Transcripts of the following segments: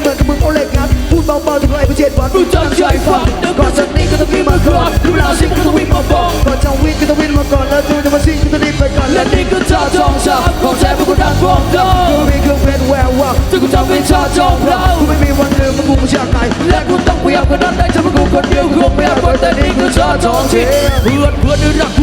เหมือนกับมึงโอเล็กงัดพูดเบาๆถึงไรประเจ็ดหวานรู้จักใจฟังก่อนจากนี้ก็ต้องวิ่งมาก่อนดูแล้วสิก็ต้องวิ่งมาบอกก่อนจะวิ่งก็ต้องวิ่งมาก่อนแล้วดูจะมาซิ่งก็ต้องรีบไปก่อนและนี่ก็จะจองจาของใจพวกกูดังฟองดังกูมีเครื่องเพชรแวววับถึงกูจะไม่ชาจองเรากูไม่มีวันลืมพวกกูไม่ชาไหนและกูต้องพยายามกว่านั้นได้ฉันพวกกูคนเดียวกูไม่เอาคนแต่นี่ก็จะจองทีเพื่อนเพื่อนรัก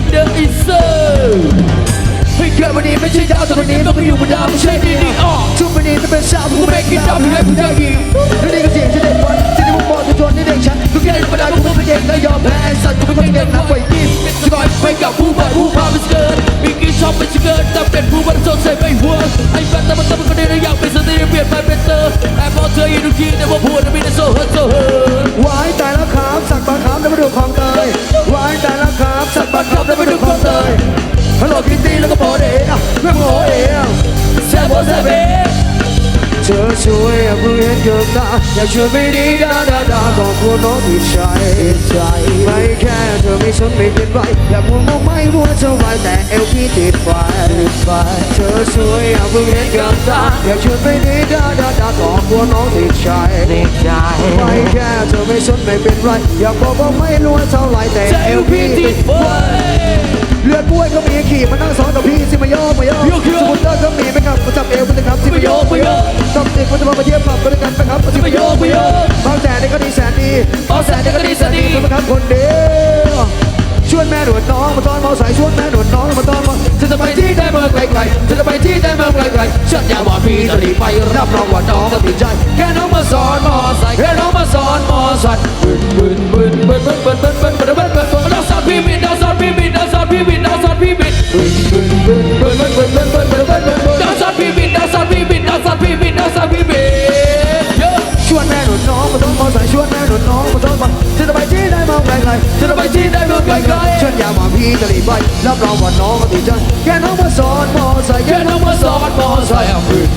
ดมึงชวนจริงเดอไอ้เซอร์ให้เกิดวันนี้ไม่ใช่ดาวแต่วันนี้มันก็อยู่บนดาวไม่ใช่ดีดีอ๋อชุบวันนี้จะเป็นสาวกูกูไม่ไม่กินดาววที่ที่ให้ให้กูกูได้ได้ยิยินนแล้วนี่ก็เสียงที่เด็กวันที่ที่มึงบอกทุกคนที่เด็กฉันทุกแค่ธรรมดากูไม่เด็กและยอมแพ้สัตว์กูไม่เด็กนักไว้กินจะก่อนไปกับผู้บ่าวผู้พาไปสเกิร์ตมีกี่ชอบไปสเกิร์ตแต่เป็นผู้บันโซใส่ไม่หัวไอ้แฟนแต่มันแต่มันก็ได้อยากเป็นสตรีเปลี่ยนไปเป็นเตอร์แต่พอเธออยู่ทุกทีแต่ว่าพูดจะมีแต่โซ่เฮิร์ตโซ่เฮิร์ตวายแต่ละขามสักบางขามแล้วมาดูของเตย บางขามแล้วมาดูของเตยฮัลโหลคิตตี้แล้วก็โปเดะไม่โปเดะแซ่บแซ่บเบเธอช่วยกูเห็นกับตาอยากช่วยไม่ดีดาดาดาของกูน้องที่ใจใจไม่แค่เธอไม่สนไม่เป็นไรอยากพูดว่าไม่รู้ว่าเท่าไรแต่เอวพี่ติดไฟไฟเธอช่วยกูเห็นกับตาอยากช่วยไม่ดีดาดาดาของกูน้องที่ใจใจไม่แค่เธอไม่สนไม่เป็นไรอยากบอกว่าไม่รู้ว่าเท่าไรแต่เอวพี่ติดไฟ ขี่มานั่งซ้อนกับพี่สิมาโยกมาโยกโยกโยกสมุนเตอร์ก็มีไปครับมาจับเอวมาจับสิมาโยกมาโยกต้องติดมันจะมาเทียบปรับกันด้วยกันไปครับมาสิมาโยกมาโยกบางแสนนี่ก็ดีแสนดีบางแสนนี่ก็ดีแสนดีมาครับคนเดียวชวนแม่หนวดน้องมาตอนมอสายชวนแม่หนวดน้องมาตอนมอฉันจะไปที่ได้เมืองไกลๆฉันจะไปที่ได้เมืองไกลๆฉันอยากว่าพี่จะรีบไปรับรองว่าน้องจะติดใจแค่น้องมาสอนมอไซค์แค่น้องมาสอนมอไซค์บึนบึนบึน ไปรับรองว่าน้องมาติดใจแค่น้องมาสอนมอสายๆแค่น้องมาสอนมอไซค์บึน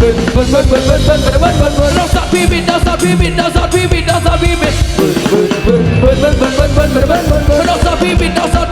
บึนบึนบึนบึนบึนบึนบึนบึนบึนบึนบึนน้องสอนพี่บินน้องสอนพี่บินน้องสอนพี่บินน้องสอนพี่บินบึนบึนบึนบึนบึนบึนบึนบึนบึนบึนบึนบึนน้องสอนพี่บินน้องสอน